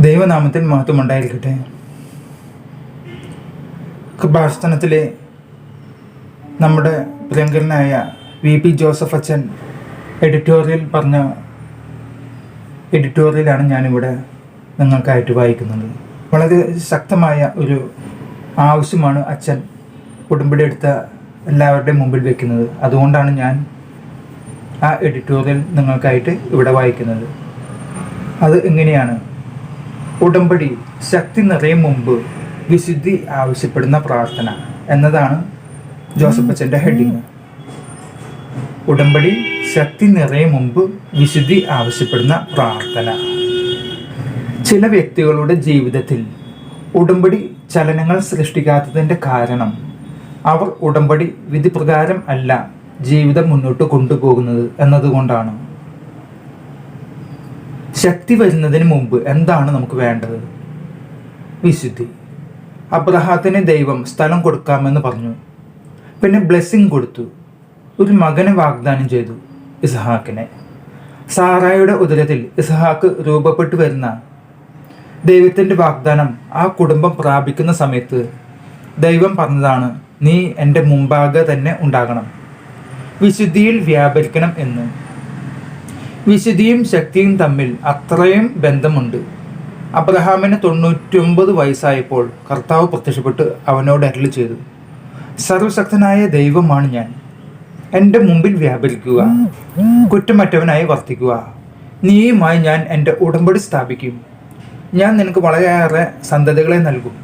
ദൈവനാമത്തിൽ മഹത്വമുണ്ടായിരിക്കട്ടെ. കൃപാസനത്തിലെ നമ്മുടെ പ്രിയങ്കരനായ വി പി ജോസഫ് അച്ഛൻ എഡിറ്റോറിയൽ പറഞ്ഞ എഡിറ്റോറിയലാണ് ഞാനിവിടെ നിങ്ങൾക്കായിട്ട് വായിക്കുന്നത്. വളരെ ശക്തമായ ഒരു ആവശ്യമാണ് അച്ഛൻ ഉടമ്പടി എടുത്ത എല്ലാവരുടെയും മുമ്പിൽ വെക്കുന്നത്. അതുകൊണ്ടാണ് ഞാൻ ആ എഡിറ്റോറിയൽ നിങ്ങൾക്കായിട്ട് ഇവിടെ വായിക്കുന്നത്. അത് എങ്ങനെയാണ്? ഉടമ്പടി ശക്തി നിറയും മുമ്പ് വിശുദ്ധി ആവശ്യപ്പെടുന്ന പ്രാർത്ഥന എന്നതാണ് ജോസഫ് അച്ഛന്റെ ഹെഡിങ്. ഉടമ്പടി ശക്തി നിറയും മുമ്പ് വിശുദ്ധി ആവശ്യപ്പെടുന്ന പ്രാർത്ഥന. ചില വ്യക്തികളുടെ ജീവിതത്തിൽ ഉടമ്പടി ചലനങ്ങൾ സൃഷ്ടിക്കാത്തതിന്റെ കാരണം അവർ ഉടമ്പടി വിധിപ്രകാരം അല്ല ജീവിതം മുന്നോട്ട് കൊണ്ടുപോകുന്നത് എന്നതുകൊണ്ടാണ്. ശക്തി വരുന്നതിന് മുമ്പ് എന്താണ് നമുക്ക് വേണ്ടത്? വിശുദ്ധി. അബ്രഹാത്തിന് ദൈവം സ്ഥലം കൊടുക്കാമെന്ന് പറഞ്ഞു. പിന്നെ ബ്ലെസ്സിങ് കൊടുത്തു. ഒരു മകനെ വാഗ്ദാനം ചെയ്തു ഇസ്ഹാക്കിനെ. സാറായുടെ ഉദരത്തിൽ ഇസ്ഹാക്ക് രൂപപ്പെട്ടു വരുന്ന ദൈവത്തിന്റെ വാഗ്ദാനം ആ കുടുംബം പ്രാപിക്കുന്ന സമയത്ത് ദൈവം പറഞ്ഞതാണ് നീ എന്റെ മുമ്പാകെ തന്നെ ഉണ്ടാകണം. വിശുദ്ധിയിൽ വ്യാപരിക്കണം എന്ന്. വിശുദ്ധിയും ശക്തിയും തമ്മിൽ അത്രയും ബന്ധമുണ്ട്. അബ്രഹാമിന് തൊണ്ണൂറ്റൊമ്പത് വയസ്സായപ്പോൾ കർത്താവ് പ്രത്യക്ഷപ്പെട്ട് അവനോട് അരളി ചെയ്തു സർവശക്തനായ ദൈവമാണ് ഞാൻ. എന്റെ മുമ്പിൽ വ്യാപരിക്കുക കുറ്റമറ്റവനായി വർത്തിക്കുക. നീയുമായി ഞാൻ എന്റെ ഉടമ്പടി സ്ഥാപിക്കും. ഞാൻ നിനക്ക് വളരെയേറെ സന്തതികളെ നൽകും.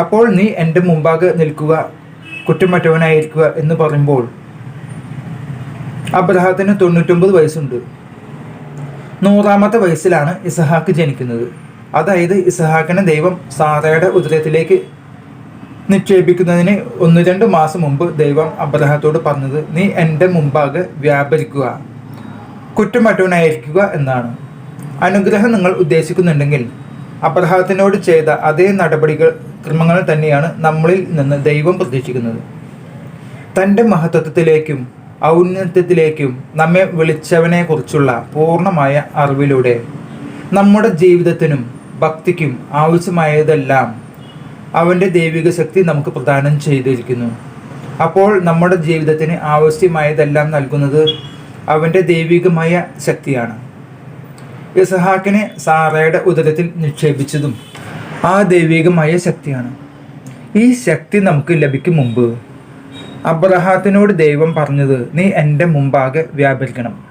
അപ്പോൾ നീ എന്റെ മുമ്പാകെ നിൽക്കുക കുറ്റമറ്റവനായിരിക്കുക എന്ന് പറയുമ്പോൾ അബ്രഹത്തിന് തൊണ്ണൂറ്റൊമ്പത് വയസ്സുണ്ട്. നൂറാമത്തെ വയസ്സിലാണ് ഇസഹാക്ക് ജനിക്കുന്നത്. അതായത് ഇസഹാക്കിനെ ദൈവം സാറയുടെ ഉദരത്തിലേക്ക് നിക്ഷേപിക്കുന്നതിന് ഒന്ന് രണ്ട് മാസം മുമ്പ് ദൈവം അബ്രഹത്തോട് പറഞ്ഞത് നീ എന്റെ മുമ്പാകെ വ്യാപരിക്കുക കുറ്റമറ്റവനായിരിക്കുക എന്നാണ്. അനുഗ്രഹം നിങ്ങൾ ഉദ്ദേശിക്കുന്നുണ്ടെങ്കിൽ അബ്രഹത്തിനോട് ചെയ്ത അതേ നടപടികൾ ക്രമങ്ങൾ തന്നെയാണ് നമ്മളിൽ നിന്ന് ദൈവം പ്രതീക്ഷിക്കുന്നത്. തന്റെ മഹത്വത്തിലേക്കും ഔന്നത്യത്തിലേക്കും നമ്മെ വിളിച്ചവനെക്കുറിച്ചുള്ള പൂർണമായ അറിവിലൂടെ നമ്മുടെ ജീവിതത്തിനും ഭക്തിക്കും ആവശ്യമായതെല്ലാം അവന്റെ ദൈവിക ശക്തി നമുക്ക് പ്രദാനം ചെയ്തിരിക്കുന്നു. അപ്പോൾ നമ്മുടെ ജീവിതത്തിന് ആവശ്യമായതെല്ലാം നൽകുന്നത് അവന്റെ ദൈവികമായ ശക്തിയാണ്. ഇസഹാക്കിനെ സാറയുടെ ഉദരത്തിൽ നിക്ഷേപിച്ചതും ആ ദൈവികമായ ശക്തിയാണ്. ഈ ശക്തി നമുക്ക് ലഭിക്കും മുമ്പ് അബ്രഹാത്തിനോട് ദൈവം പറഞ്ഞത് നീ എന്റെ മുമ്പാകെ വ്യാപരിക്കണം.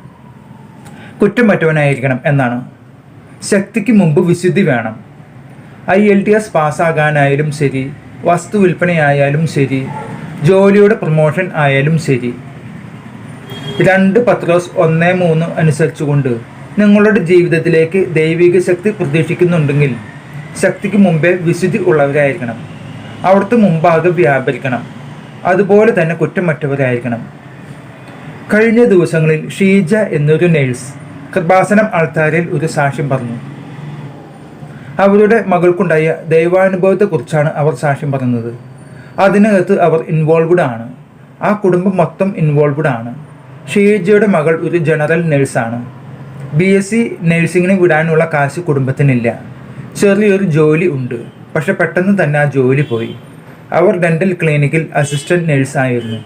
കുറ്റമറ്റവനായിരിക്കണം എന്നാണ്. ശക്തിക്ക് മുമ്പ് വിശുദ്ധി വേണം. ഐ എൽ ടി എസ് പാസ്സാകാനായാലും ശരി വസ്തു വിൽപ്പനയായാലും ശരി ജോലിയുടെ പ്രൊമോഷൻ ആയാലും ശരി. രണ്ട് പത്രോസ് ഒന്ന് മൂന്ന് അനുസരിച്ചുകൊണ്ട് നിങ്ങളുടെ ജീവിതത്തിലേക്ക് ദൈവിക ശക്തി പ്രതീക്ഷിക്കുന്നുണ്ടെങ്കിൽ ശക്തിക്ക് മുമ്പേ വിശുദ്ധി ഉള്ളവരായിരിക്കണം. അവിടുത്തെ മുമ്പാകെ വ്യാപരിക്കണം. അതുപോലെ തന്നെ കുറ്റമറ്റവരായിരിക്കണം കഴിഞ്ഞ ദിവസങ്ങളിൽ ഷീജ എന്നൊരു നേഴ്സ് കൃപാസനം ആൾത്താരിൽ ഒരു സാക്ഷ്യം പറഞ്ഞു. അവരുടെ മകൾക്കുണ്ടായ ദൈവാനുഭവത്തെക്കുറിച്ചാണ് അവർ സാക്ഷ്യം പറഞ്ഞത്. അതിനകത്ത് അവർ ഇൻവോൾവ്ഡ് ആണ്. ആ കുടുംബം മൊത്തം ഇൻവോൾവ്ഡ് ആണ്. ഷീജയുടെ മകൾ ഒരു ജനറൽ നേഴ്സാണ് ബി എസ് സി നേഴ്സിങ്ങിന് വിടാനുള്ള കാശ് കുടുംബത്തിനില്ല. ചെറിയൊരു ജോലി ഉണ്ട്. പക്ഷെ പെട്ടെന്ന് തന്നെ ആ ജോലി പോയി. അവർ ഡെന്റൽ ക്ലിനിക്കിൽ അസിസ്റ്റന്റ് നഴ്സായിരുന്നു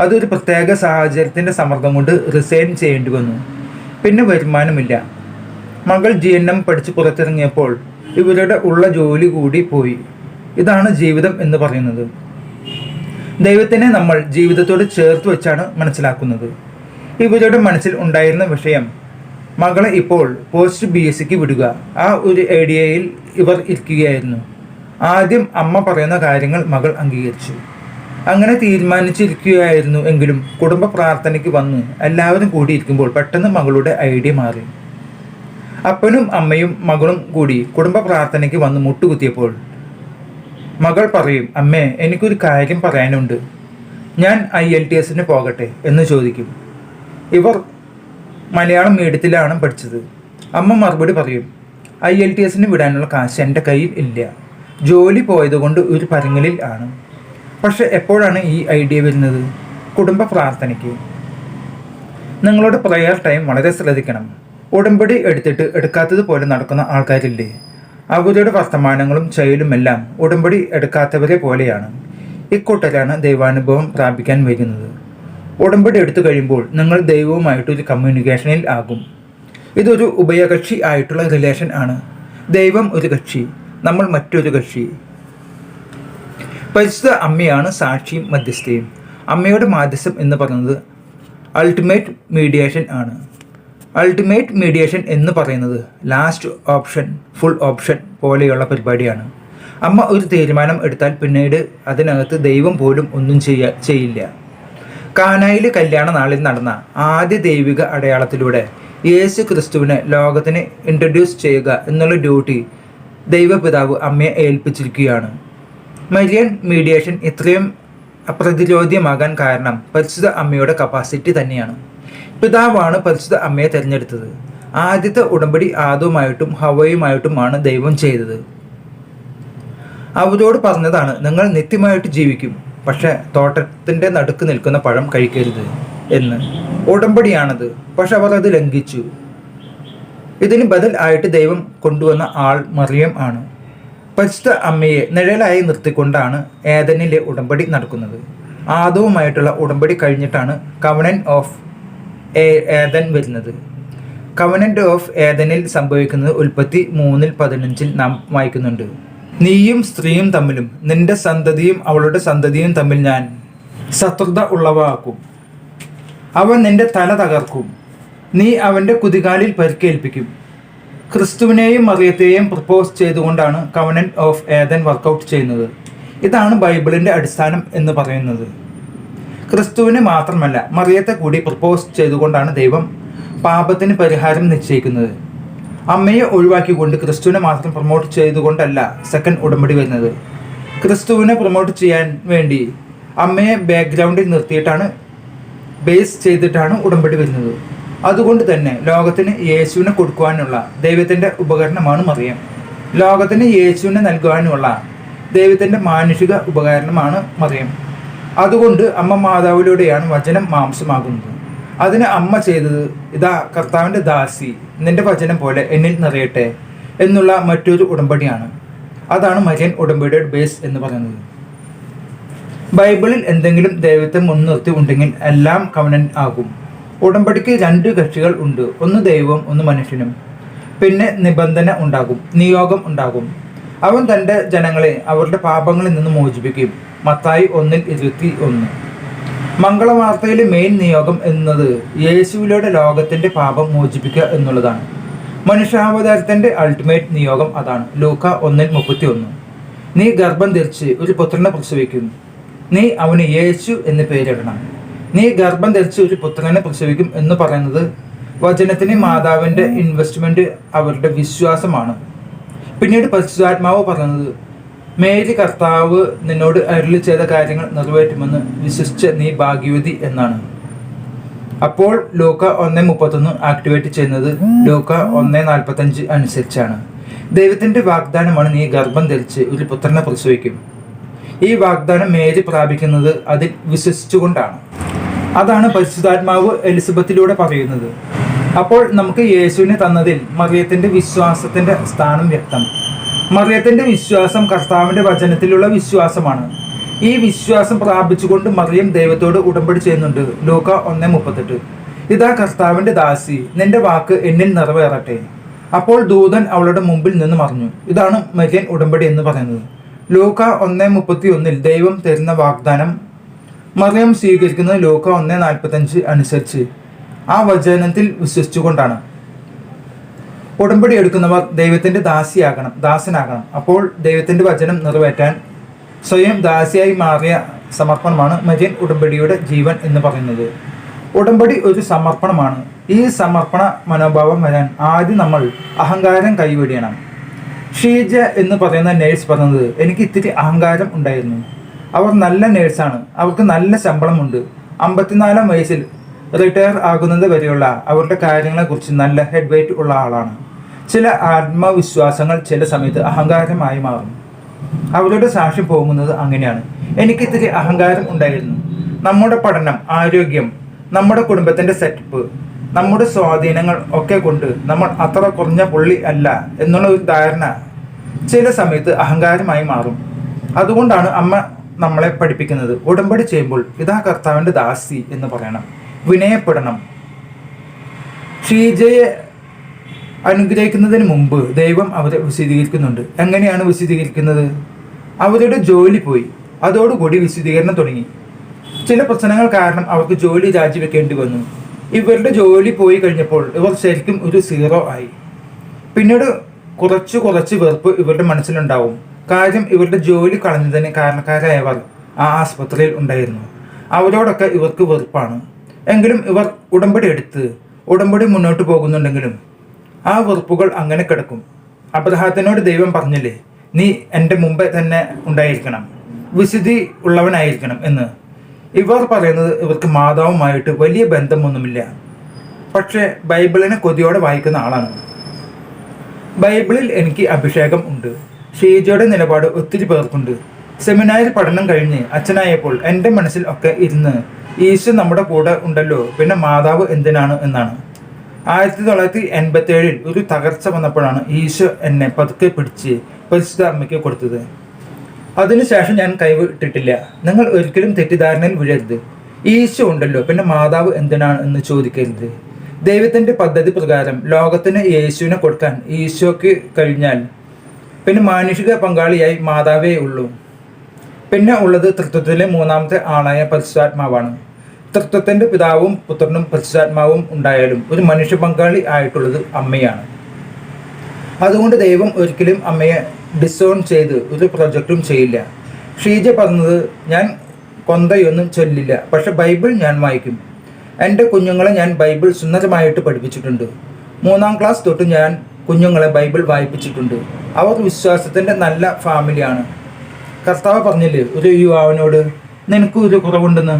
അതൊരു പ്രത്യേക സാഹചര്യത്തിന്റെ സമ്മർദ്ദം കൊണ്ട് റിസൈൻ ചെയ്യേണ്ടി വന്നു. പിന്നെ വരുമാനമില്ല. മകൾ ജി എൻ എം പഠിച്ച് പുറത്തിറങ്ങിയപ്പോൾ ഇവരുടെ ഉള്ള ജോലി കൂടി പോയി. ഇതാണ് ജീവിതം എന്ന് പറയുന്നത്. ദൈവത്തിനെ നമ്മൾ ജീവിതത്തോട് ചേർത്ത് വെച്ചാണ് മനസ്സിലാക്കുന്നത്. ഇവരുടെ മനസ്സിൽ ഉണ്ടായിരുന്ന വിഷയം മകളെ ഇപ്പോൾ പോസ്റ്റ് ബി എസ് സിക്ക് വിടുക. ആ ഒരു ഐഡിയയിൽ ഇവർ ഇരിക്കുകയായിരുന്നു. ആദ്യം അമ്മ പറയുന്ന കാര്യങ്ങൾ മകൾ അംഗീകരിച്ചു. അങ്ങനെ തീരുമാനിച്ചിരിക്കുകയായിരുന്നു എങ്കിലും കുടുംബ പ്രാർത്ഥനയ്ക്ക് വന്ന് എല്ലാവരും കൂടിയിരിക്കുമ്പോൾ പെട്ടെന്ന് മകളുടെ ഐഡിയ മാറി. അപ്പനും അമ്മയും മകളും കൂടി കുടുംബ പ്രാർത്ഥനയ്ക്ക് വന്ന് മുട്ടുകുത്തിയപ്പോൾ മകൾ പറയും അമ്മേ എനിക്കൊരു കാര്യം പറയാനുണ്ട്. ഞാൻ ഐ എൽ ടി എസിന് പോകട്ടെ എന്ന് ചോദിക്കും. ഇവർ മലയാളം മീഡിയത്തിലാണ് പഠിച്ചത്. അമ്മ മറുപടി പറയും ഐ എൽ ടി എസിന് വിടാനുള്ള കാശ് എന്റെ കയ്യിൽ ഇല്ല. ജോലി പോയതുകൊണ്ട് ഒരു പരങ്ങലിൽ ആണ്. പക്ഷെ എപ്പോഴാണ് ഈ ഐഡിയ വരുന്നത്? കുടുംബ പ്രാർത്ഥനയ്ക്ക്. നിങ്ങളുടെ പ്രയർ ടൈം വളരെ ശ്രദ്ധിക്കണം. ഉടമ്പടി എടുത്തിട്ട് എടുക്കാത്തത് പോലെ നടക്കുന്ന ആൾക്കാരില്ലേ? അവരുടെ വർത്തമാനങ്ങളും ചെയ്യലുമെല്ലാം ഉടമ്പടി എടുക്കാത്തവരെ പോലെയാണ്. ഇക്കൂട്ടരാണ് ദൈവാനുഭവം പ്രാപിക്കാൻ വരുന്നത്. ഉടമ്പടി എടുത്തു കഴിയുമ്പോൾ നിങ്ങൾ ദൈവവുമായിട്ടൊരു കമ്മ്യൂണിക്കേഷനിൽ ആകും. ഇതൊരു ഉഭയകക്ഷി ആയിട്ടുള്ള റിലേഷൻ ആണ്. ദൈവം ഒരു കക്ഷി. നമ്മൾ മറ്റൊരു കക്ഷി. പരിശുദ്ധ അമ്മയാണ് സാക്ഷിയും മധ്യസ്ഥയും. അമ്മയുടെ മാധ്യസ്ഥം എന്ന് പറയുന്നത് അൾട്ടിമേറ്റ് മീഡിയേഷൻ ആണ്. അൾട്ടിമേറ്റ് മീഡിയേഷൻ എന്ന് പറയുന്നത് ലാസ്റ്റ് ഓപ്ഷൻ ഫുൾ ഓപ്ഷൻ പോലെയുള്ള പരിപാടിയാണ്. അമ്മ ഒരു തീരുമാനം എടുത്താൽ പിന്നീട് അതിനകത്ത് ദൈവം പോലും ഒന്നും ചെയ്യ ചെയ്യില്ല. കാനായിലെ കല്യാണ നാളിൽ നടന്ന ആദ്യ ദൈവിക അടയാളത്തിലൂടെ യേശു ക്രിസ്തുവിനെ ലോകത്തിന് ഇൻട്രൊഡ്യൂസ് ചെയ്യുക എന്നുള്ള ഡ്യൂട്ടി ദൈവപിതാവ് അമ്മയെ ഏൽപ്പിച്ചിരിക്കുകയാണ്. മരിയൻ മീഡിയേഷൻ ഇത്രയും അപ്രതിരോധ്യമാകാൻ കാരണം പരിശുദ്ധ അമ്മയുടെ കപ്പാസിറ്റി തന്നെയാണ്. പിതാവാണ് പരിശുദ്ധ അമ്മയെ തിരഞ്ഞെടുത്തത്. ആദ്യത്തെ ഉടമ്പടി ആദവുമായിട്ടും ഹവയുമായിട്ടുമാണ് ദൈവം ചെയ്തത്. അവരോട് പറഞ്ഞതാണ് നിങ്ങൾ നിത്യമായിട്ട് ജീവിക്കും പക്ഷെ തോട്ടത്തിന്റെ നടുക്ക് നിൽക്കുന്ന പഴം കഴിക്കരുത് എന്ന്. ഉടമ്പടിയാണത് പക്ഷെ അവർ അത് ലംഘിച്ചു. ഇതിന് ബദൽ ആയിട്ട് ദൈവം കൊണ്ടുവന്ന ആൾ മറിയം ആണ്. പരിശുദ്ധ അമ്മയെ നിഴലായി നിർത്തിക്കൊണ്ടാണ് ഏതനിലെ ഉടമ്പടി നടക്കുന്നത്. ആദവുമായിട്ടുള്ള ഉടമ്പടി കഴിഞ്ഞിട്ടാണ് കവണൻ ഓഫ് ഏതൻ വരുന്നത്. കവനന്റ് ഓഫ് ഏതനിൽ സംഭവിക്കുന്നത് ഉൽപ്പത്തി മൂന്നിൽ പതിനഞ്ചിൽ നാം വായിക്കുന്നുണ്ട്. നീയും സ്ത്രീയും തമ്മിലും നിന്റെ സന്തതിയും അവളുടെ സന്തതിയും തമ്മിൽ ഞാൻ ശത്രുത ഉള്ളവാക്കും. അവൻ നിന്റെ തല തകർക്കും. നീ അവന്റെ കുതികാലിൽ പരിക്കേൽപ്പിക്കും. ക്രിസ്തുവിനെയും മറിയത്തെയും പ്രപ്പോസ് ചെയ്തുകൊണ്ടാണ് covenant of Eden work out ചെയ്യുന്നത്. ഇതാണ് ബൈബിളിന്റെ അടിസ്ഥാനം എന്ന് പറയുന്നത്. ക്രിസ്തുവിന് മാത്രമല്ല മറിയത്തെ കൂടി പ്രപ്പോസ് ചെയ്തുകൊണ്ടാണ് ദൈവം പാപത്തിന് പരിഹാരം നിശ്ചയിക്കുന്നത്. അമ്മയെ ഒഴിവാക്കിക്കൊണ്ട് ക്രിസ്തുവിനെ മാത്രം പ്രൊമോട്ട് ചെയ്തുകൊണ്ടല്ല സെക്കൻഡ് ഉടമ്പടി വരുന്നത്. ക്രിസ്തുവിനെ പ്രൊമോട്ട് ചെയ്യാൻ വേണ്ടി അമ്മയെ ബാക്ക്ഗ്രൗണ്ടിൽ നിർത്തിയിട്ടാണ് ബേസ് ചെയ്തിട്ടാണ് ഉടമ്പടി വരുന്നത്. അതുകൊണ്ട് തന്നെ ലോകത്തിന് യേശുവിനെ കൊടുക്കുവാനുള്ള ദൈവത്തിന്റെ ഉപകരണമാണ് മറിയം. ലോകത്തിന് യേശുവിനെ നൽകുവാനുള്ള ദൈവത്തിന്റെ മാനുഷിക ഉപകരണമാണ് മറിയം. അതുകൊണ്ട് അമ്മ മാതാവിലൂടെയാണ് വചനം മാംസമാകുന്നത്. അതിന് അമ്മ ചെയ്തത് ഇതാ കർത്താവിന്റെ ദാസി നിന്റെ വചനം പോലെ എന്നിൽ നിറയട്ടെ എന്നുള്ള മറ്റൊരു ഉടമ്പടിയാണ്. അതാണ് മരിയൻ ഉടമ്പടിയുടെ ബേസ് എന്ന് പറയുന്നത്. ബൈബിളിൽ എന്തെങ്കിലും ദൈവത്തെ മുൻനിർത്തി ഉണ്ടെങ്കിൽ എല്ലാം കവനൻ ആകും. ഉടമ്പടിക്ക് രണ്ട് കക്ഷികൾ ഉണ്ട്. ഒന്ന് ദൈവം ഒന്ന് മനുഷ്യനും. പിന്നെ നിബന്ധന ഉണ്ടാകും നിയോഗം ഉണ്ടാകും. അവൻ തന്റെ ജനങ്ങളെ അവരുടെ പാപങ്ങളിൽ നിന്ന് മോചിപ്പിക്കും. മത്തായി ഒന്നിൽ ഇരുപത്തി ഒന്ന്. മംഗളവാർത്തയിലെ മെയിൻ നിയോഗം എന്നത് യേശുവിലൂടെ ലോകത്തിന്റെ പാപം മോചിപ്പിക്കുക എന്നുള്ളതാണ്. മനുഷ്യാവതാരത്തിന്റെ അൾട്ടിമേറ്റ് നിയോഗം അതാണ്. ലൂക്ക ഒന്നിൽ മുപ്പത്തി ഒന്ന് നീ ഗർഭം ധരിച്ച് ഒരു പുത്രനെ പ്രസവിക്കും. നീ അവന് യേശു എന്ന് പേരിടണം. നീ ഗർഭം ധരിച്ച് ഒരു പുത്രനെ പ്രസവിക്കും എന്ന് പറയുന്നത് വചനത്തിന് മാതാവിന്റെ ഇൻവെസ്റ്റ്മെന്റ് അവരുടെ വിശ്വാസമാണ്. പിന്നീട് പരിശുദ്ധാത്മാവ് പറയുന്നത് മേരി കർത്താവ് നിന്നോട് അരുളി ചെയ്ത കാര്യങ്ങൾ നിറവേറ്റുമെന്ന് വിശ്വസിച്ച നീ ഭാഗ്യവതി എന്നാണ്. അപ്പോൾ ലോക ഒന്ന് മുപ്പത്തൊന്ന് ആക്ടിവേറ്റ് ചെയ്യുന്നത് ലോക ഒന്ന് നാൽപ്പത്തഞ്ച് അനുസരിച്ചാണ്. ദൈവത്തിന്റെ വാഗ്ദാനമാണ് നീ ഗർഭം ധരിച്ച് ഒരു പുത്രനെ പ്രസവിക്കും. ഈ വാഗ്ദാനം മേരി പ്രാപിക്കുന്നത് അതിൽ വിശ്വസിച്ചുകൊണ്ടാണ്. അതാണ് പരിശുദ്ധാത്മാവ് എലിസബത്തിലൂടെ പറയുന്നത്. അപ്പോൾ നമുക്ക് യേശുവിനെ തന്നതിൽ മറിയത്തിന്റെ വിശ്വാസത്തിന്റെ സ്ഥാനം വ്യക്തം. മറിയത്തിന്റെ വിശ്വാസം കർത്താവിന്റെ വചനത്തിലുള്ള വിശ്വാസമാണ്. ഈ വിശ്വാസം പ്രാപിച്ചുകൊണ്ട് മറിയം ദൈവത്തോട് ഉടമ്പടി ചെയ്യുന്നുണ്ട്. ലോക ഒന്ന് മുപ്പത്തെട്ട്. ഇതാ കർത്താവിന്റെ ദാസി നിന്റെ വാക്ക് എന്നിൽ നിറവേറട്ടെ. അപ്പോൾ ദൂതൻ അവളുടെ മുമ്പിൽ നിന്ന് മറിഞ്ഞു. ഇതാണ് മരിയൻ ഉടമ്പടി എന്ന് പറയുന്നത്. ലൂക്ക ഒന്ന് മുപ്പത്തി ഒന്നിൽ ദൈവം തരുന്ന വാഗ്ദാനം മറിയം സ്വീകരിക്കുന്നത് ലോക ഒന്ന് നാൽപ്പത്തഞ്ച് അനുസരിച്ച് ആ വചനത്തിൽ വിശ്വസിച്ചുകൊണ്ടാണ്. ഉടമ്പടി എടുക്കുന്നവർ ദൈവത്തിന്റെ ദാസിയാകണം ദാസനാകണം. അപ്പോൾ ദൈവത്തിന്റെ വചനം നിറവേറ്റാൻ സ്വയം ദാസിയായി മാറിയ സമർപ്പണമാണ് മരിയൻ ഉടമ്പടിയുടെ ജീവൻ എന്ന് പറയുന്നത്. ഉടമ്പടി ഒരു സമർപ്പണമാണ്. ഈ സമർപ്പണ മനോഭാവം വരാൻ ആദ്യം നമ്മൾ അഹങ്കാരം കൈവിടിയണം ഷീജ എന്ന് പറയുന്ന നേഴ്സ് പറഞ്ഞത് എനിക്ക് ഇത്തിരി അഹങ്കാരം ഉണ്ടായിരുന്നു. അവർ നല്ല നേഴ്സാണ്. അവർക്ക് നല്ല ശമ്പളമുണ്ട്. അമ്പത്തിനാലാം വയസ്സിൽ റിട്ടയർ ആകുന്നത് വരെയുള്ള അവരുടെ കാര്യങ്ങളെക്കുറിച്ച് നല്ല ഹെഡ് വെയിറ്റ് ഉള്ള ആളാണ്. ചില ആത്മവിശ്വാസങ്ങൾ ചില സമയത്ത് അഹങ്കാരമായി മാറും. അവരുടെ സാക്ഷ്യം പോകുന്നത് അങ്ങനെയാണ്. എനിക്ക് ഇത്തിരി അഹങ്കാരം ഉണ്ടായിരുന്നു. നമ്മുടെ പഠനം ആരോഗ്യം നമ്മുടെ കുടുംബത്തിന്റെ സെറ്റപ്പ് നമ്മുടെ സ്വാധീനങ്ങൾ ഒക്കെ കൊണ്ട് നമ്മൾ അത്ര കുറഞ്ഞ പുള്ളി അല്ല എന്നുള്ള ഒരു ധാരണ ചില സമയത്ത് അഹങ്കാരമായി മാറും. അതുകൊണ്ടാണ് അമ്മ നമ്മളെ പഠിപ്പിക്കുന്നത്. ഉടമ്പടി ചെയ്യുമ്പോൾ ഇതാ കർത്താവിന്റെ ദാസി എന്ന് പറയണം. വിനയപ്പെടണം. ഷീജയെ അനുഗ്രഹിക്കുന്നതിന് മുമ്പ് ദൈവം അവരെ വിശദീകരിക്കുന്നുണ്ട്. എങ്ങനെയാണ് വിശദീകരിക്കുന്നത്? അവരുടെ ജോലി പോയി. അതോടുകൂടി വിശദീകരണം തുടങ്ങി. ചില പ്രശ്നങ്ങൾ കാരണം അവർക്ക് ജോലി രാജിവെക്കേണ്ടി വന്നു. ഇവരുടെ ജോലി പോയി കഴിഞ്ഞപ്പോൾ ഇവർ ശരിക്കും ഒരു സീറോ ആയി. പിന്നീട് കുറച്ച് കുറച്ച് വെറുപ്പ് ഇവരുടെ മനസ്സിലുണ്ടാവും. കാര്യം ഇവരുടെ ജോലി കളഞ്ഞതിന് കാരണക്കാരായവർ ആ ആസ്പത്രിയിൽ ഉണ്ടായിരുന്നു. അവരോടൊക്കെ ഇവർക്ക് വെറുപ്പാണ്. എങ്കിലും ഇവർ ഉടമ്പടി എടുത്ത് ഉടമ്പടി മുന്നോട്ട് പോകുന്നുണ്ടെങ്കിലും ആ വെറുപ്പുകൾ അങ്ങനെ കിടക്കും. അബ്രഹാത്തിനോട് ദൈവം പറഞ്ഞില്ലേ നീ എന്റെ മുമ്പേ തന്നെ ഉണ്ടായിരിക്കണം. വിശുദ്ധി ഉള്ളവനായിരിക്കണം എന്ന്. ഇവർ പറയുന്നത് ഇവർക്ക് മാതാവുമായിട്ട് വലിയ ബന്ധമൊന്നുമില്ല. പക്ഷേ ബൈബിളിനെ കൊതിയോടെ വായിക്കുന്ന ആളാണ്. ബൈബിളിൽ എനിക്ക് അഭിഷേകം ഉണ്ട്. ഷീജയുടെ നിലപാട് ഒത്തിരി പേർക്കുണ്ട്. സെമിനാരിൽ പഠനം കഴിഞ്ഞ് അച്ഛനായപ്പോൾ എന്റെ മനസ്സിൽ ഒക്കെ ഇരുന്ന് ഈശോ നമ്മുടെ കൂടെ ഉണ്ടല്ലോ പിന്നെ മാതാവ് എന്തിനാണ്? എന്നാണ്. ആയിരത്തി തൊള്ളായിരത്തി എൺപത്തി ഏഴിൽ ഒരു തകർച്ച വന്നപ്പോഴാണ് ഈശോ എന്നെ പതുക്കെ പിടിച്ച് പരിശുദ്ധ അമ്മയ്ക്ക് കൊടുത്തത്. അതിനുശേഷം ഞാൻ കൈവിട്ടിട്ടില്ല നിങ്ങൾ ഒരിക്കലും തെറ്റിദ്ധാരണയിൽ വീഴരുത്. ഈശോ ഉണ്ടല്ലോ പിന്നെ മാതാവ് എന്തിനാണ് എന്ന് ചോദിക്കരുത്. ദൈവത്തിന്റെ പദ്ധതി പ്രകാരം ലോകത്തിന് യേശുവിനെ കൊടുക്കാൻ ഈശോയ്ക്ക് കഴിഞ്ഞാൽ പിന്നെ മാനുഷിക പങ്കാളിയായി മാതാവേ ഉള്ളൂ. പിന്നെ ഉള്ളത് തൃത്വത്തിലെ മൂന്നാമത്തെ ആളായ പരിശുദ്ധാത്മാവാണ്. തൃത്വത്തിന്റെ പിതാവും പുത്രനും പരിശുദ്ധാത്മാവും ഉണ്ടായാലും ഒരു മനുഷ്യ പങ്കാളി ആയിട്ടുള്ളത് അമ്മയാണ്. അതുകൊണ്ട് ദൈവം ഒരിക്കലും അമ്മയെ ഡിസോൺ ചെയ്ത് ഒരു പ്രൊജക്റ്റും ചെയ്യില്ല. ഷീജ പറഞ്ഞത് ഞാൻ കൊന്തയൊന്നും ചൊല്ലില്ല പക്ഷെ ബൈബിൾ ഞാൻ വായിക്കും. എന്റെ കുഞ്ഞുങ്ങളെ ഞാൻ ബൈബിൾ സുന്ദരമായിട്ട് പഠിപ്പിച്ചിട്ടുണ്ട്. മൂന്നാം ക്ലാസ് തൊട്ട് ഞാൻ കുഞ്ഞുങ്ങളെ ബൈബിൾ വായിപ്പിച്ചിട്ടുണ്ട്. അവർ വിശ്വാസത്തിന്റെ നല്ല ഫാമിലിയാണ് കർത്താവ് പറഞ്ഞില്ലേ ഒരു യുവാവിനോട് നിനക്ക് ഒരു കുറവുണ്ടെന്ന്.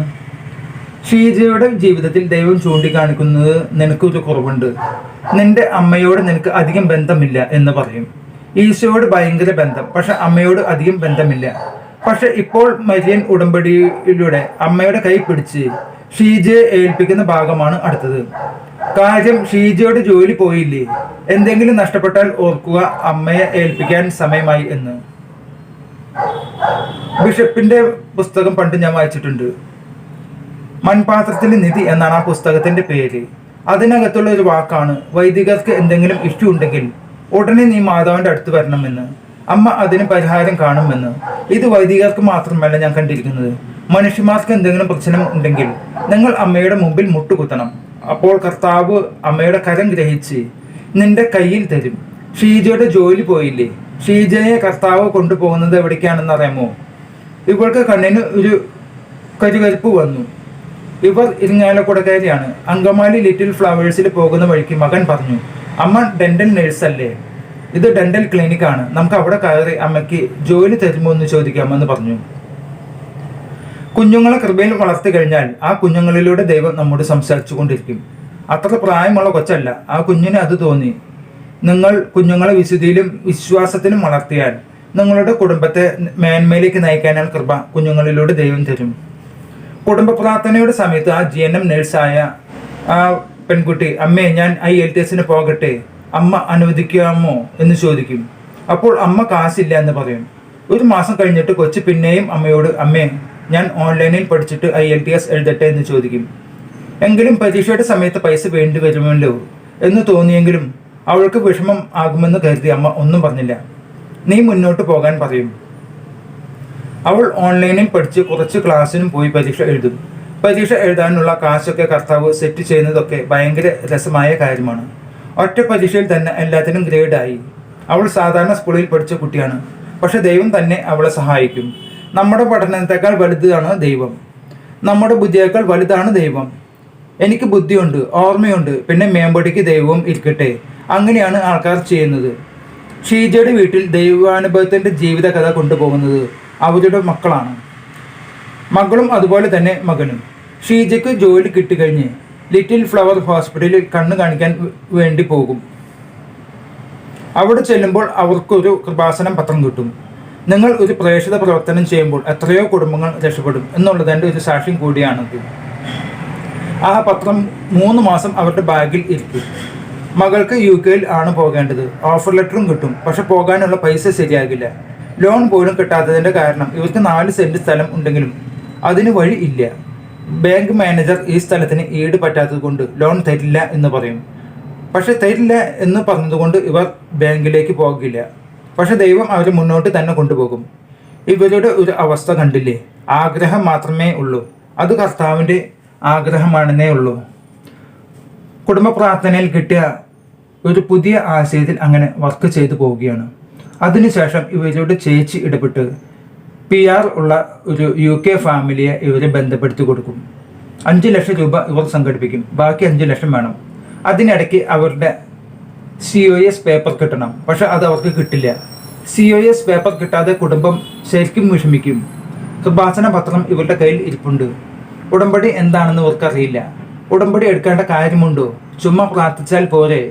ഷീജയുടെ ജീവിതത്തിൽ ദൈവം ചൂണ്ടിക്കാണിക്കുന്നത് നിനക്കൊരു കുറവുണ്ട്. നിന്റെ അമ്മയോട് നിനക്ക് അധികം ബന്ധമില്ല എന്ന് പറയും. ഈശോയോട് ഭയങ്കര ബന്ധം പക്ഷെ അമ്മയോട് അധികം ബന്ധമില്ല. പക്ഷെ ഇപ്പോൾ മരിയൻ ഉടമ്പടിയിലൂടെ അമ്മയുടെ കൈ പിടിച്ച് ഷീജയെ ഏൽപ്പിക്കുന്ന ഭാഗമാണ് അടുത്തത്. കാര്യം ഷീജയോട് ജോലി പോയില്ലേ? എന്തെങ്കിലും നഷ്ടപ്പെട്ടാൽ ഓർക്കുക അമ്മയെ ഏൽപ്പിക്കാൻ സമയമായി എന്ന്. ബിഷപ്പിന്റെ പുസ്തകം പണ്ട് ഞാൻ വായിച്ചിട്ടുണ്ട്. മൺപാത്രത്തിലെ നിധി എന്നാണ് ആ പുസ്തകത്തിന്റെ പേര്. അതിനകത്തുള്ള ഒരു വാക്കാണ് വൈദികർക്ക് എന്തെങ്കിലും ഇഷ്യൂ ഉണ്ടെങ്കിൽ ഉടനെ നീ മാതാവിന്റെ അടുത്ത് വരണമെന്ന്. അമ്മ അതിന് പരിഹാരം കാണുമെന്ന്. ഇത് വൈദികർക്ക് മാത്രമല്ല ഞാൻ കണ്ടിരിക്കുന്നത്. മനുഷ്യന്മാർക്ക് എന്തെങ്കിലും പ്രശ്നം ഉണ്ടെങ്കിൽ നിങ്ങൾ അമ്മയുടെ മുമ്പിൽ മുട്ടുകുത്തണം. അപ്പോൾ കർത്താവ് അമ്മയുടെ കരം ഗ്രഹിച്ച് നിന്റെ കയ്യിൽ തരും. ഷീജയുടെ ജോലി പോയില്ലേ? ഷീജയെ കർത്താവ് കൊണ്ടുപോകുന്നത് എവിടേക്കാണെന്ന് അറിയാമോ? ഇവൾക്ക് കണ്ണിന് ഒരു കരുകരിപ്പ് വന്നു. ഇവർ ഇരിങ്ങാലക്കുടക്കാരിയാണ്. അങ്കമാലി ലിറ്റിൽ ഫ്ലവേഴ്സിൽ പോകുന്ന വഴിക്ക് മകൻ പറഞ്ഞു അമ്മ ഡെന്റൽ നേഴ്സല്ലേ? ഇത് ഡെന്റൽ ക്ലിനിക്കാണ്. നമുക്ക് അവിടെ കയറി അമ്മയ്ക്ക് ജോലി തരുമോ എന്ന് ചോദിക്കാമെന്ന് പറഞ്ഞു. കുഞ്ഞുങ്ങളെ കൃപയിൽ വളർത്തി കഴിഞ്ഞാൽ ആ കുഞ്ഞുങ്ങളിലൂടെ ദൈവം നമ്മോട് സംസാരിച്ചു കൊണ്ടിരിക്കും അത്ര പ്രായമുള്ള കൊച്ചല്ല. ആ കുഞ്ഞിന് അത് തോന്നി. നിങ്ങൾ കുഞ്ഞുങ്ങളെ വിശുദ്ധിയിലും വിശ്വാസത്തിലും വളർത്തിയാൽ നിങ്ങളുടെ കുടുംബത്തെ മേന്മയിലേക്ക് നയിക്കാനാണ് കൃപ കുഞ്ഞുങ്ങളിലൂടെ ദൈവം തരും. കുടുംബ പ്രാർത്ഥനയുടെ സമയത്ത് ആ ജി എൻ എം നേഴ്സായ ആ പെൺകുട്ടി അമ്മേ ഞാൻ ഐ എൽ ടി എസിന് പോകട്ടെ. അമ്മ അനുവദിക്കാമോ? എന്ന് ചോദിക്കും. അപ്പോൾ അമ്മ കാശില്ല എന്ന് പറയും. ഒരു മാസം കഴിഞ്ഞിട്ട് കൊച്ചു പിന്നെയും അമ്മയോട് അമ്മേ ഞാൻ ഓൺലൈനിൽ പഠിച്ചിട്ട് ഐ എൽ ടി എസ് എഴുതട്ടെ എന്ന് ചോദിക്കും. എങ്കിലും പരീക്ഷയുടെ സമയത്ത് പൈസ വേണ്ടി വരുമല്ലോ എന്ന് തോന്നിയെങ്കിലും അവൾക്ക് വിഷമം ആകുമെന്ന് കരുതി അമ്മ ഒന്നും പറഞ്ഞില്ല. നീ മുന്നോട്ട് പോകാൻ പറയും. അവൾ ഓൺലൈനിൽ പഠിച്ച് കുറച്ച് ക്ലാസ്സിനും പോയി പരീക്ഷ എഴുതും. പരീക്ഷ എഴുതാനുള്ള കാശൊക്കെ കർത്താവ് സെറ്റ് ചെയ്യുന്നതൊക്കെ ഭയങ്കര രസമായ കാര്യമാണ്. ഒറ്റ പരീക്ഷയിൽ തന്നെ എല്ലാത്തിനും ഗ്രേഡായി അവൾ സാധാരണ സ്കൂളിൽ പഠിച്ച കുട്ടിയാണ്. പക്ഷെ ദൈവം തന്നെ അവളെ സഹായിക്കും. നമ്മുടെ പഠനത്തെക്കാൾ വലുതാണ് ദൈവം. നമ്മുടെ ബുദ്ധിയേക്കാൾ വലുതാണ് ദൈവം. എനിക്ക് ബുദ്ധിയുണ്ട് ഓർമ്മയുണ്ട് പിന്നെ മേമ്പടിക്ക് ദൈവവും ഇരിക്കട്ടെ. അങ്ങനെയാണ് ആൾക്കാർ ചെയ്യുന്നത്. ഷീജയുടെ വീട്ടിൽ ദൈവാനുഭവത്തിന്റെ ജീവിത കഥ കൊണ്ടുപോകുന്നത് അവരുടെ മക്കളാണ്. മകളും അതുപോലെ തന്നെ മകനും. ഷീജയ്ക്ക് ജോലി കിട്ടിക്കഴിഞ്ഞ് ലിറ്റിൽ ഫ്ലവർ ഹോസ്പിറ്റലിൽ കണ്ണ് കാണിക്കാൻ വേണ്ടി പോകും. അവിടെ ചെല്ലുമ്പോൾ അവർക്കൊരു കൃപാസനം പത്രം കിട്ടും. നിങ്ങൾ ഒരു പ്രേക്ഷിത പ്രവർത്തനം ചെയ്യുമ്പോൾ എത്രയോ കുടുംബങ്ങൾ രക്ഷപ്പെടും എന്നുള്ളതിന്റെ ഒരു സാക്ഷ്യം കൂടിയാണത്. ആ പത്രം മൂന്ന് മാസം അവരുടെ ബാഗിൽ ഇരിക്കും. മകൾക്ക് യു കെയിൽ ആണ് പോകേണ്ടത്. ഓഫർ ലെറ്ററും കിട്ടും. പക്ഷെ പോകാനുള്ള പൈസ ശരിയാകില്ല. ലോൺ പോലും കിട്ടാത്തതിന്റെ കാരണം ഇവർക്ക് നാല് സെന്റ് സ്ഥലം ഉണ്ടെങ്കിലും അതിന് വഴി ഇല്ല. ബാങ്ക് മാനേജർ ഈ സ്ഥലത്തിന് ഈട് പറ്റാത്തത് കൊണ്ട് ലോൺ തരില്ല എന്ന് പറയും. പക്ഷെ തരില്ല എന്ന് പറഞ്ഞതുകൊണ്ട് ഇവർ ബാങ്കിലേക്ക് പോകില്ല. പക്ഷെ ദൈവം അവരെ മുന്നോട്ട് തന്നെ കൊണ്ടുപോകും. ഇവരുടെ ഒരു അവസ്ഥ കണ്ടില്ലേ? ആഗ്രഹം മാത്രമേ ഉള്ളൂ. അത് കർത്താവിന്റെ ആഗ്രഹമാണെന്നേ ഉള്ളൂ. കുടുംബ പ്രാർത്ഥനയിൽ കിട്ടിയ ഒരു പുതിയ ആശയത്തിൽ അങ്ങനെ വർക്ക് ചെയ്തു പോവുകയാണ്. അതിനുശേഷം ഇവരുടെ ചേച്ചി ഇടപെട്ട് പി ആർ ഉള്ള ഒരു യു കെ ഫാമിലിയെ ഇവരെ ബന്ധപ്പെടുത്തി കൊടുക്കും. അഞ്ച് ലക്ഷം രൂപ ഇവർ സംഘടിപ്പിക്കും. ബാക്കി അഞ്ച് ലക്ഷം വേണം. അതിനിടയ്ക്ക് അവരുടെ സി ഒ എസ് പേപ്പർ കിട്ടണം. പക്ഷെ അത് അവർക്ക് കിട്ടില്ല. സി ഒ എസ് പേപ്പർ കിട്ടാതെ കുടുംബം ശരിക്കും വിഷമിക്കും. കൃപാസന പത്രം ഇവരുടെ കയ്യിൽ ഇരിപ്പുണ്ട്. ഉടമ്പടി എന്താണെന്ന് ഇവർക്കറിയില്ല ഉടമ്പടി എടുക്കേണ്ട കാര്യമുണ്ടോ? ചുമ്മാ പ്രാർത്ഥിച്ചാൽ പോരെ.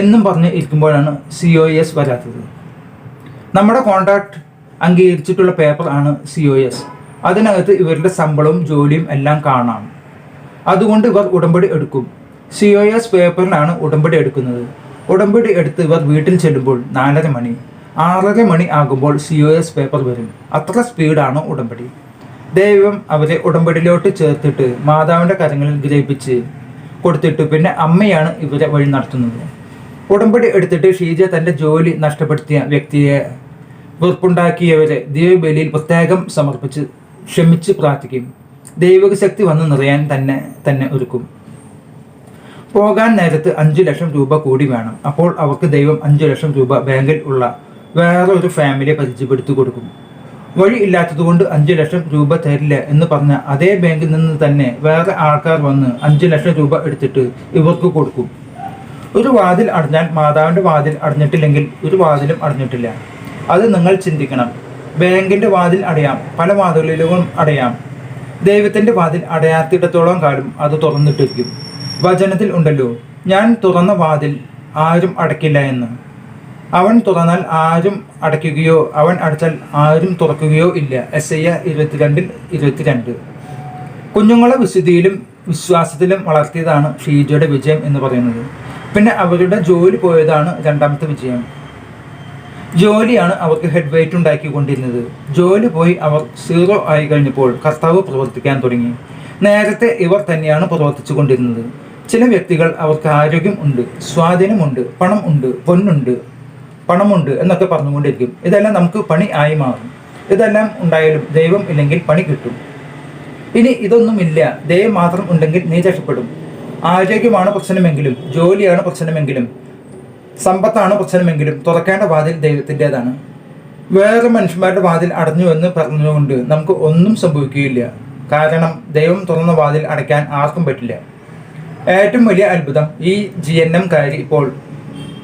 എന്നും പറഞ്ഞ് ഇരിക്കുമ്പോഴാണ് സി ഒ എസ് വരാത്തത്. നമ്മുടെ കോൺട്രാക്ട് അംഗീകരിച്ചിട്ടുള്ള പേപ്പർ ആണ് സി ഒ എസ് അതിനകത്ത് ഇവരുടെ ശമ്പളവും ജോലിയും എല്ലാം കാണാം. അതുകൊണ്ട് ഇവർ ഉടമ്പടി എടുക്കും. സി ഒ എസ് പേപ്പറിലാണ് ഉടമ്പടി എടുക്കുന്നത്. ഉടമ്പടി എടുത്ത് ഇവർ വീട്ടിൽ ചെല്ലുമ്പോൾ നാലര മണി ആറര മണി ആകുമ്പോൾ സി ഒ എസ് പേപ്പർ വരും. അത്ര സ്പീഡാണ് ഉടമ്പടി. ദൈവം അവരെ ഉടമ്പടിയിലോട്ട് ചേർത്തിട്ട് മാതാവിന്റെ കരങ്ങളിൽ ഗ്രഹിപ്പിച്ച് കൊടുത്തിട്ട്. പിന്നെ അമ്മയാണ് ഇവരെ വഴി നടത്തുന്നത്. ഉടമ്പടി എടുത്തിട്ട് ഷീജ തന്റെ ജോലി നഷ്ടപ്പെടുത്തിയ വ്യക്തിയെ വെറുപ്പുണ്ടാക്കിയവരെ ദൈവബലിയിൽ പ്രത്യേകം സമർപ്പിച്ച് ക്ഷമിച്ച് പ്രാർത്ഥിക്കും. ദൈവിക ശക്തി വന്ന് നിറയാൻ തന്നെ തന്നെ ഒരുക്കും. പോകാൻ നേരത്ത് അഞ്ചു ലക്ഷം രൂപ കൂടി വേണം. അപ്പോൾ അവർക്ക് ദൈവം അഞ്ചു ലക്ഷം രൂപ ബാങ്കിൽ ഉള്ള വേറെ ഒരു ഫാമിലിയെ പരിചയപ്പെടുത്തി കൊടുക്കും. വഴി ഇല്ലാത്തതുകൊണ്ട് അഞ്ചു ലക്ഷം രൂപ തരില്ല എന്ന് പറഞ്ഞ അതേ ബാങ്കിൽ നിന്ന് തന്നെ വേറെ ആൾക്കാർ വന്ന് അഞ്ചു ലക്ഷം രൂപ എടുത്തിട്ട് ഇവർക്ക് കൊടുക്കും. ഒരു വാതിൽ അടഞ്ഞാൽ മാതാവിന്റെ വാതിൽ അടഞ്ഞിട്ടില്ലെങ്കിൽ ഒരു വാതിലും അടഞ്ഞിട്ടില്ല. അത് നിങ്ങൾ ചിന്തിക്കണം. ബാങ്കിന്റെ വാതിൽ അടയാം പല വാതിലുകളും അടയാം. ദൈവത്തിന്റെ വാതിൽ അടയാത്തിടത്തോളം കാലം അത് തുറന്നിട്ടിരിക്കും. വചനത്തിൽ ഉണ്ടല്ലോ ഞാൻ തുറന്ന വാതിൽ ആരും അടയ്ക്കില്ല എന്ന്. അവൻ തുറന്നാൽ ആരും അടയ്ക്കുകയോ അവൻ അടച്ചാൽ ആരും തുറക്കുകയോ ഇല്ല. എസ് ഐ ഇരുപത്തിരണ്ടിൽ ഇരുപത്തിരണ്ട്. കുഞ്ഞുങ്ങളെ വിശുദ്ധിയിലും വിശ്വാസത്തിലും വളർത്തിയതാണ് ഷീജയുടെ വിജയം എന്ന് പറയുന്നത്. പിന്നെ അവരുടെ ജോലി പോയതാണ് രണ്ടാമത്തെ വിജയം. ജോലിയാണ് അവർക്ക് ഹെഡ് വെയിറ്റ് ഉണ്ടാക്കിക്കൊണ്ടിരുന്നത്. ജോലി പോയി അവർ സീറോ ആയി കഴിഞ്ഞപ്പോൾ കർത്താവ് പ്രവർത്തിക്കാൻ തുടങ്ങി. നേരത്തെ ഇവർ തന്നെയാണ് പ്രവർത്തിച്ചു കൊണ്ടിരുന്നത് ചില വ്യക്തികൾ അവർക്ക് ആരോഗ്യം ഉണ്ട് സ്വാധീനമുണ്ട് പണം ഉണ്ട് പൊന്നുണ്ട് പണമുണ്ട് എന്നൊക്കെ പറഞ്ഞുകൊണ്ടിരിക്കും. ഇതെല്ലാം നമുക്ക് പണി ആയി മാറും. ഇതെല്ലാം ഉണ്ടായാലും ദൈവം ഇല്ലെങ്കിൽ പണി കിട്ടും. ഇനി ഇതൊന്നുമില്ല. ദൈവം മാത്രം ഉണ്ടെങ്കിൽ നീ രക്ഷപ്പെടും. ആരോഗ്യമാണ് പ്രശ്നമെങ്കിലും ജോലിയാണ് പ്രശ്നമെങ്കിലും സമ്പത്താണ് പ്രശ്നമെങ്കിലും തുറക്കേണ്ട വാതിൽ ദൈവത്തിന്റെതാണ്. വേറെ മനുഷ്യന്മാരുടെ വാതിൽ അടഞ്ഞു എന്ന് പറഞ്ഞുകൊണ്ട് നമുക്ക് ഒന്നും സംഭവിക്കുകയില്ല. കാരണം ദൈവം തുറന്ന വാതിൽ അടയ്ക്കാൻ ആർക്കും പറ്റില്ല. ഏറ്റവും വലിയ അത്ഭുതം ഈ ജി എൻ എം കാരി ഇപ്പോൾ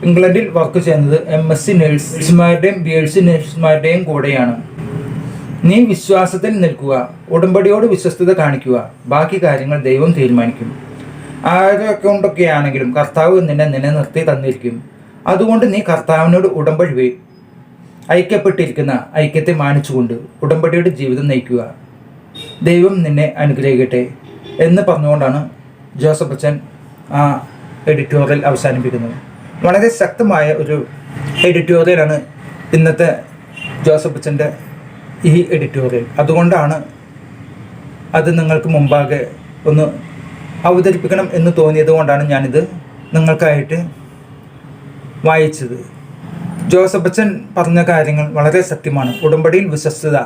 ഇംഗ്ലണ്ടിൽ വർക്ക് ചെയ്യുന്നത് എം എസ് സി നഴ്സുമാരുടെയും ബി എസ് സി നഴ്സുമാരുടെയും കൂടെയാണ്. നീ വിശ്വാസത്തിൽ നിൽക്കുക ഉടമ്പടിയോട് വിശ്വസ്തത കാണിക്കുക ബാക്കി കാര്യങ്ങൾ ദൈവം തീരുമാനിക്കും. ആരൊക്കെ കൊണ്ടൊക്കെ ആണെങ്കിലും കർത്താവ് നിന്നെ നിലനിർത്തി തന്നിരിക്കും. അതുകൊണ്ട് നീ കർത്താവിനോട് ഉടമ്പടി ഐക്യപ്പെട്ടിരിക്കുന്ന ഐക്യത്തെ മാനിച്ചുകൊണ്ട് ഉടമ്പടിയുടെ ജീവിതം നയിക്കുക. ദൈവം നിന്നെ അനുഗ്രഹിക്കട്ടെ എന്ന് പറഞ്ഞുകൊണ്ടാണ് ജോസഫ് അച്ഛൻ ആ എഡിറ്റോറിയൽ അവസാനിപ്പിക്കുന്നത്. വളരെ ശക്തമായ ഒരു എഡിറ്റോറിയലാണ് ഇന്നത്തെ ജോസഫ് അച്ഛന്റെ ഈ എഡിറ്റോറിയൽ. അതുകൊണ്ടാണ് അത് നിങ്ങൾക്ക് മുമ്പാകെ ഒന്ന് അവതരിപ്പിക്കണം എന്ന് തോന്നിയത് കൊണ്ടാണ് ഞാനിത് നിങ്ങൾക്കായിട്ട് വായിച്ചത്. ജോസഫ് അച്ഛൻ പറഞ്ഞ കാര്യങ്ങൾ വളരെ സത്യമാണ്. ഉടമ്പടിയിൽ വിശ്വസ്തത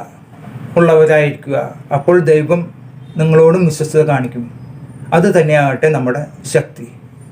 ഉള്ളവരായിരിക്കുക. അപ്പോൾ ദൈവം നിങ്ങളോടും വിശ്വസ്തത കാണിക്കും. അത് തന്നെയാകട്ടെ നമ്മുടെ ശക്തി.